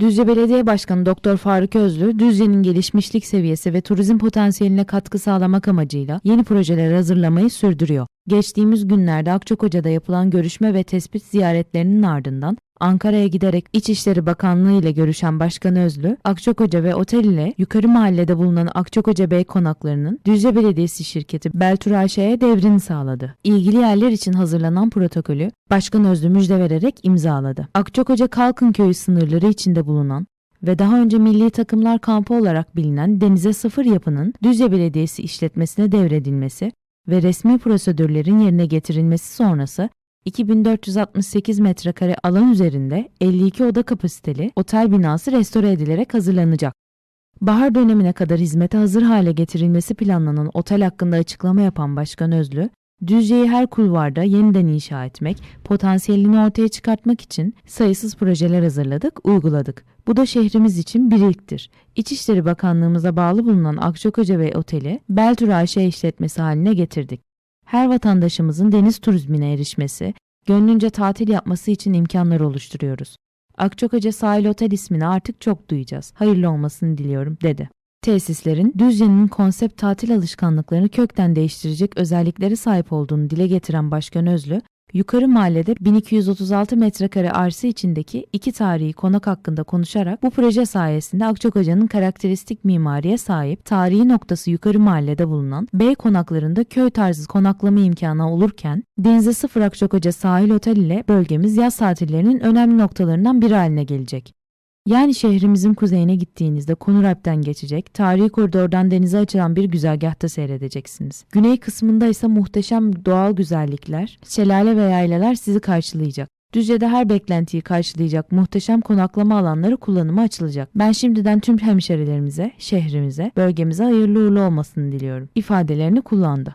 Düzce Belediye Başkanı Doktor Faruk Özlü, Düzce'nin gelişmişlik seviyesi ve turizm potansiyeline katkı sağlamak amacıyla yeni projeler hazırlamayı sürdürüyor. Geçtiğimiz günlerde Akçakoca'da yapılan görüşme ve tespit ziyaretlerinin ardından Ankara'ya giderek İçişleri Bakanlığı ile görüşen Başkan Özlü, Akçakoca ve otel ile yukarı mahallede bulunan Akçakoca Bey konaklarının Düzce Belediyesi şirketi Beltur AŞ'ye devrini sağladı. İlgili yerler için hazırlanan protokolü Başkan Özlü müjde vererek imzaladı. Akçakoca Kalkın Köyü sınırları içinde bulunan ve daha önce milli takımlar kampı olarak bilinen Denize Sıfır yapının Düzce Belediyesi işletmesine devredilmesi ve resmi prosedürlerin yerine getirilmesi sonrası 2468 metrekare alan üzerinde 52 oda kapasiteli otel binası restore edilerek hazırlanacak. Bahar dönemine kadar hizmete hazır hale getirilmesi planlanan otel hakkında açıklama yapan Başkan Özlü, Düzce'yi her kulvarda yeniden inşa etmek, potansiyelini ortaya çıkartmak için sayısız projeler hazırladık, uyguladık. Bu da şehrimiz için bir ilktir. İçişleri Bakanlığımıza bağlı bulunan Akçakoca ve Oteli, Beltur AŞ işletmesi haline getirdik. Her vatandaşımızın deniz turizmine erişmesi, gönlünce tatil yapması için imkanlar oluşturuyoruz. Akçakoca Sahil Otel ismini artık çok duyacağız. Hayırlı olmasını diliyorum, dedi. Tesislerin Düzce'nin konsept tatil alışkanlıklarını kökten değiştirecek özelliklere sahip olduğunu dile getiren Başkan Özlü, Yukarı mahallede 1236 metrekare arsa içindeki iki tarihi konak hakkında konuşarak bu proje sayesinde Akçakoca'nın karakteristik mimariye sahip tarihi noktası yukarı mahallede bulunan bey konaklarında köy tarzı konaklama imkanı olurken denize sıfır Akçakoca sahil otel ile bölgemiz yaz tatillerinin önemli noktalarından biri haline gelecek. Yani şehrimizin kuzeyine gittiğinizde Konuralp'ten geçecek, tarihi koridordan denize açılan bir güzergahta seyredeceksiniz. Güney kısmında ise muhteşem doğal güzellikler, şelale ve yaylalar sizi karşılayacak. Düzce'de her beklentiyi karşılayacak muhteşem konaklama alanları kullanıma açılacak. Ben şimdiden tüm hemşerilerimize, şehrimize, bölgemize hayırlı uğurlu olmasını diliyorum. ifadelerini kullandı.